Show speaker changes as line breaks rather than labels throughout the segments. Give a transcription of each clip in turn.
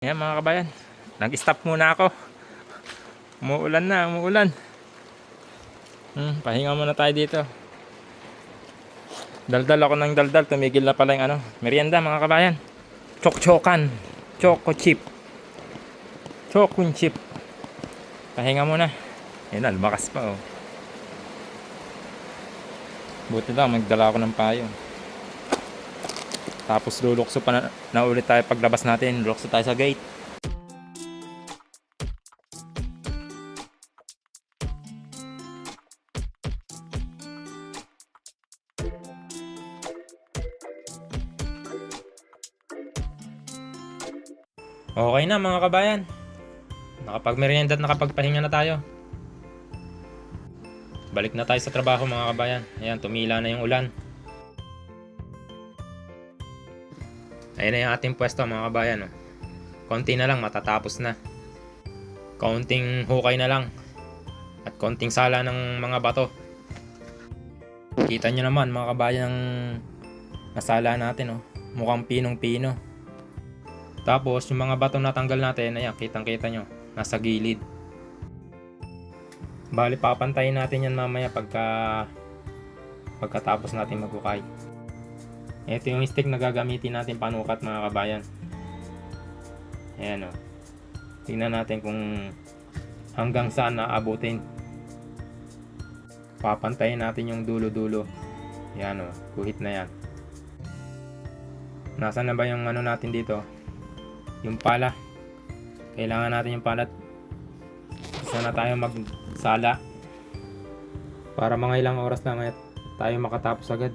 Ayan mga kabayan, nag-stop muna ako. Umuulan na, umuulan. Hmm, pahinga muna tayo dito. Daldal ako ng daldal, tumigil na pala yung ano, merienda mga kabayan. Chok-chokan, choco chip. Chokun chip. Pahinga muna. Ayun na, lumakas pa oh. Buti lang, magdala ako ng payong. Tapos lulukso pa na, na ulit tayo paglabas natin. Lulukso tayo sa gate. Okay na mga kabayan. Nakapagmerienda at nakapagpahinga na tayo. Balik na tayo sa trabaho mga kabayan. Ayan, tumila na yung ulan. Ayan na yung ating pwesto mga kabayan. Oh. Konti na lang, matatapos na. Kaunting hukay na lang. At konting sala ng mga bato. Kita nyo naman mga kabayan ang nasala natin. Oh. Mukhang pinong-pino. Tapos yung mga bato na tanggal natin, ayan, kitang kita nyo. Nasa gilid. Bali, papantayin natin yan mamaya pagka pagkatapos natin maghukay. Ito yung stick na gagamitin natin panukat mga kabayan. Ayan o. Tingnan natin kung hanggang saan naabutin. Papantayin natin yung dulo-dulo. Yan o. Guhit na yan. Nasaan na ba yung ano natin dito? Yung pala. Kailangan natin yung pala. Isa na tayo magsala. Para mga ilang oras lang tayo makatapos agad.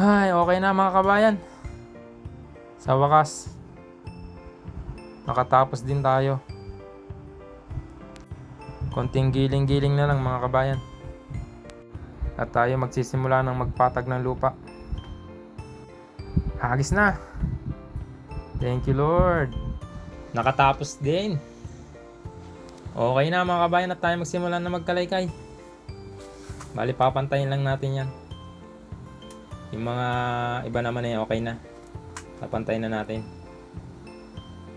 Ay, okay na mga kabayan. Sa wakas, nakatapos din tayo. Konting giling-giling na lang mga kabayan. At tayo magsisimula ng magpatag ng lupa. Hagis na! Thank you Lord! Nakatapos din! Okay na mga kabayan at tayo magsimula na magkalaykay. Bali papantayin lang natin yan. Yung mga iba naman eh okay na. Papantayin na natin.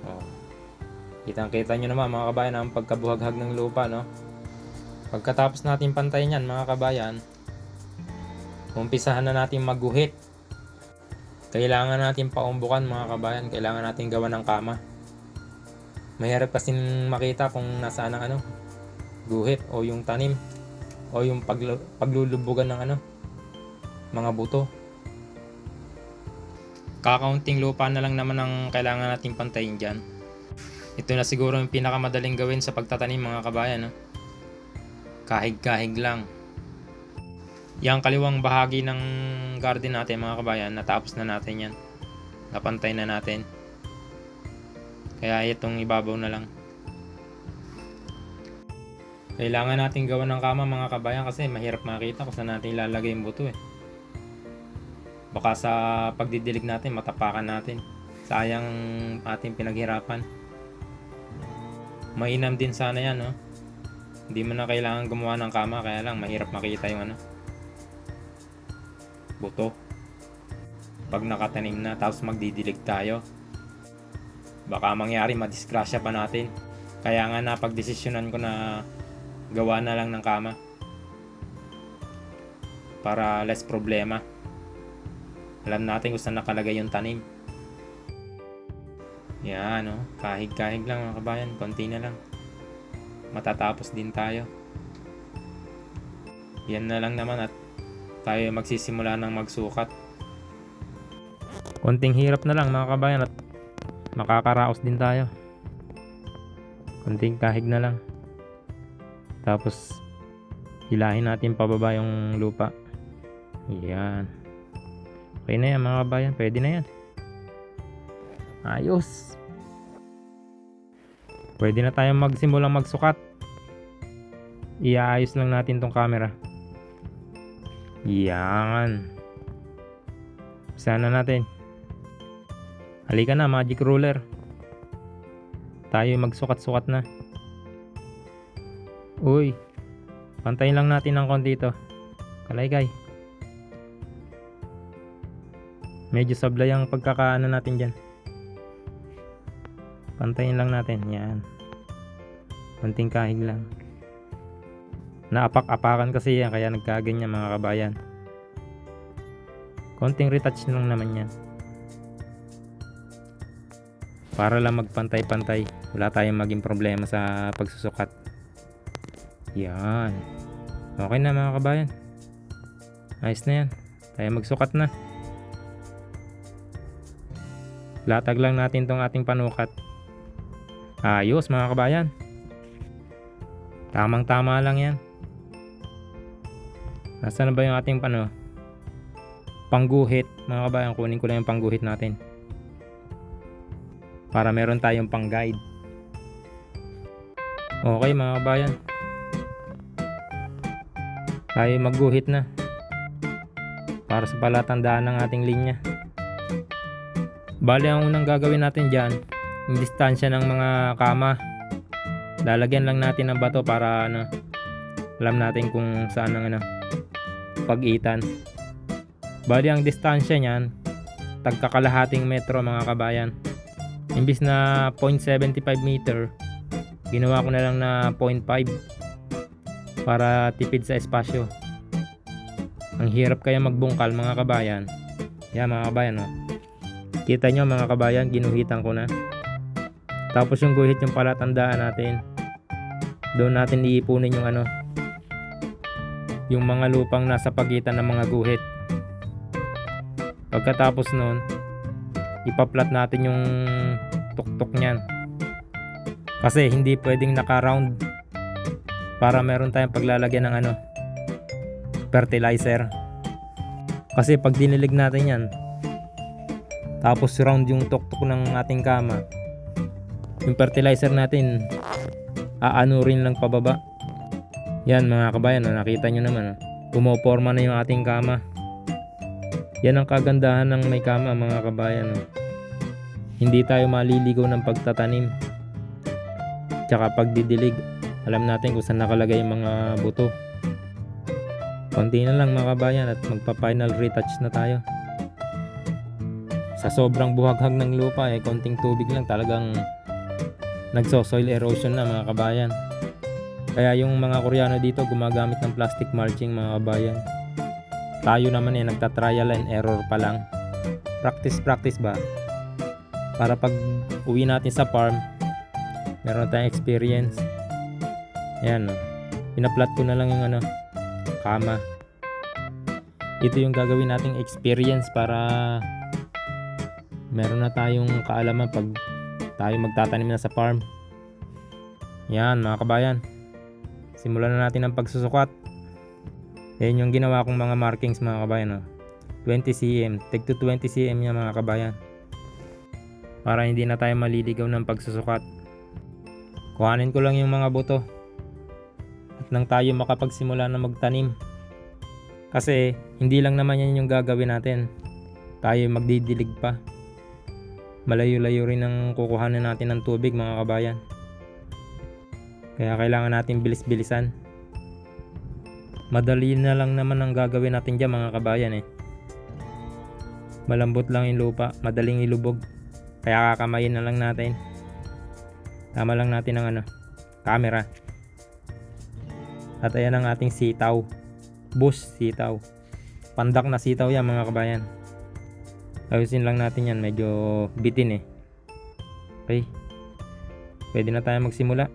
Oh. Kitang kita nyo naman mga kabayan ang pagkabuhaghag ng lupa no. Pagkatapos natin pantayin yan mga kabayan, umpisahan na natin magguhit. Kailangan natin paumbukan mga kabayan, kailangan natin gawa ng kama. Mahirap kasi makita kung nasaan ang ano, guhit o yung tanim o yung paglu- paglulubugan ng ano, mga buto. Kakaunting lupa na lang naman ang kailangan nating pantayin dyan. Ito na siguro yung pinakamadaling gawin sa pagtatanim mga kabayan. No? Kahig-kahig lang. Yang kaliwang bahagi ng garden natin mga kabayan, natapos na natin yan. Napantay na natin. Kaya itong ibabaw na lang. Kailangan natin gawa ng kama mga kabayan kasi mahirap makita kung saan natin ilalagay yung buto eh. Baka sa pagdidilig natin, matapakan natin. Sayang ating pinaghirapan. Mainam din sana yan, no? Hindi mo na kailangan gumawa ng kama, kaya lang mahirap makita yung ano. Buto. Pag nakatanim na, tapos magdidilig tayo. Baka mangyari, madisgrasya pa natin. Kaya nga napagdesisyonan ko na gawa na lang ng kama. Para less problema. Alam natin kung saan nakalagay yung tanim. Yan, no? Kahig-kahig lang mga kabayan. Konti na lang. Matatapos din tayo. Yan na lang naman at tayo magsisimula ng magsukat. Konting hirap na lang mga kabayan at makakaraos din tayo. Konting kahig na lang. Tapos hilahin natin pababa yung lupa. Yan. Okay na yan mga kabayan. Pwede na yan. Ayos. Pwede na tayong magsimulang magsukat. Iaayos lang natin tong camera. Yan. Sana natin. Halika na, magic ruler. Tayo magsukat-sukat na. Uy. Pantayin lang natin ng konti ito. Kalaykay. Medyo sablay ang pagkakaano natin dyan. Pantayin lang natin. Yan. Konting kahig lang. Naapak-apakan kasi yan kaya nagkaganyan mga kabayan. Konting retouch lang naman yan. Para lang magpantay-pantay. Wala tayong maging problema sa pagsusukat. Yan. Okay na mga kabayan. Ayos na yan. Tayo magsukat na. Latag lang natin tong ating panukat. Ayos mga kabayan. Tamang tama lang yan. Nasaan na ba yung ating pano? Pangguhit. Mga kabayan, kunin ko lang yung pangguhit natin. Para meron tayong pang guide. Okay mga kabayan. Tayo magguhit na. Para sa palatandaan ng ating linya. Bali ang unang gagawin natin dyan, yung distansya ng mga kama. Lalagyan lang natin ng bato para ano, alam natin kung saan ang ano, pagitan. Bali ang distansya niyan, tagkakalahating metro mga kabayan. Imbis na 0.75 meter, ginawa ko na lang na 0.5 para tipid sa espasyo. Ang hirap kaya magbungkal mga kabayan. Yan mga kabayan, oh. Kita nyo mga kabayan, ginuhitan ko na. Tapos yung guhit yung palatandaan natin. Doon natin iipunin yung ano, yung mga lupang nasa pagitan ng mga guhit. Pagkatapos nun, ipaplat natin yung tuktok niyan. Kasi hindi pwedeng naka-round para meron tayong paglalagyan ng ano, fertilizer. Kasi pag dinilig natin yan, tapos round yung tuktok ng ating kama, yung fertilizer natin, aano rin lang pababa. Yan mga kabayan, oh, nakita nyo naman. Oh. Pumoporma na yung ating kama. Yan ang kagandahan ng may kama mga kabayan. oh. Hindi tayo maliligaw ng pagtatanim. Tsaka pagdidilig. Alam natin kung saan nakalagay yung mga buto. Konti na lang mga kabayan at magpa final retouch na tayo. Sa sobrang buhaghag ng lupa eh, konting tubig lang talagang nagso-soil erosion na mga kabayan. Kaya yung mga Koreano dito gumagamit ng plastic mulching mga kabayan. Tayo naman eh nagta-trial and error pa lang. Practice practice ba? Para pag uwi natin sa farm, meron tayong experience. Ayan, oh. pinaplat ko na lang yung ano, kama. Ito yung gagawin nating experience para meron na tayong kaalaman pag tayo magtatanim na sa farm. Yan mga kabayan. Simulan na natin ang pagsusukat. Yan yung ginawa kong mga markings mga kabayan. Oh. 20 cm. Tig to 20 cm yan mga kabayan. Para hindi na tayo maliligaw ng pagsusukat. Kuhanin ko lang yung mga buto. At nang tayo makapagsimula na magtanim. Kasi hindi lang naman yan yung gagawin natin. Tayo magdidilig pa. Malayo-layo rin ang kukuhanan natin ng tubig mga kabayan. Kaya kailangan natin bilis-bilisan. Madali na lang naman ang gagawin natin dyan mga kabayan eh. Malambot lang yung lupa, madaling ilubog. Kaya kakamayin na lang natin. Tama lang natin ang ano, camera. At ayan ang ating sitaw. Bush sitaw. Pandak na sitaw yan mga kabayan. Ayusin lang natin yan, medyo bitin eh. Okay. Pwede na tayo magsimula.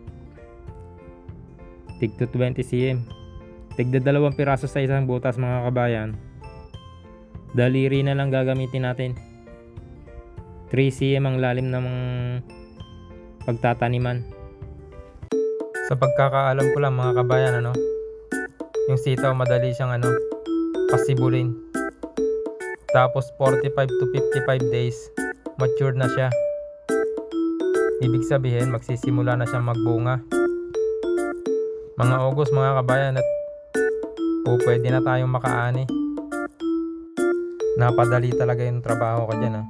Tig to 20 cm. Tigda dalawang piraso sa isang butas mga kabayan. Daliri na lang gagamitin natin. 3 cm ang lalim ng pagtataniman. Sa pagkakaalam ko lang mga kabayan ano, yung sitaw madali siyang ano, pasibulin. Tapos 45 to 55 days, mature na siya. Ibig sabihin magsisimula na siyang magbunga. Mga August mga kabayan at po pwede na tayong makaani. Napadali talaga yung trabaho ko dyan ah.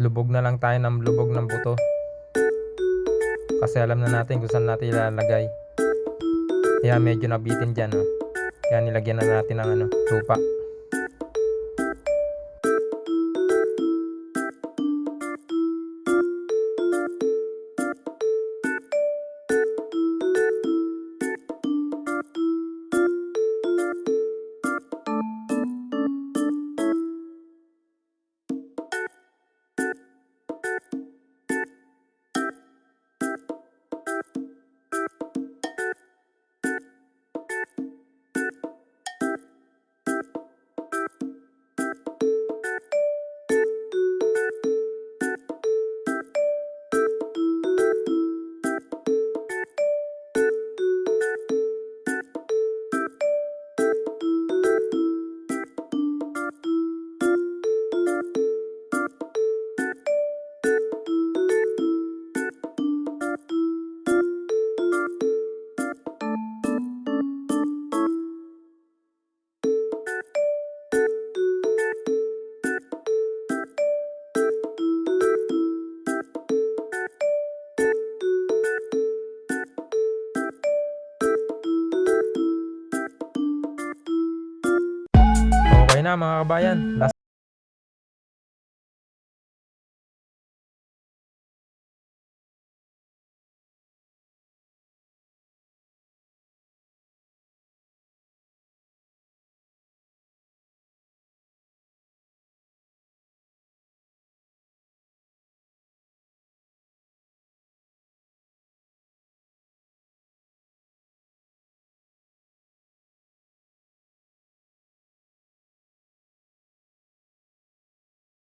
Lubog na lang tayo ng lubog ng buto. Kasi alam na natin kung saan natin ilalagay. Kaya medyo nabitin dyan oh. Kaya nilagyan na natin ng ano, lupa. Na mga kabayan. Last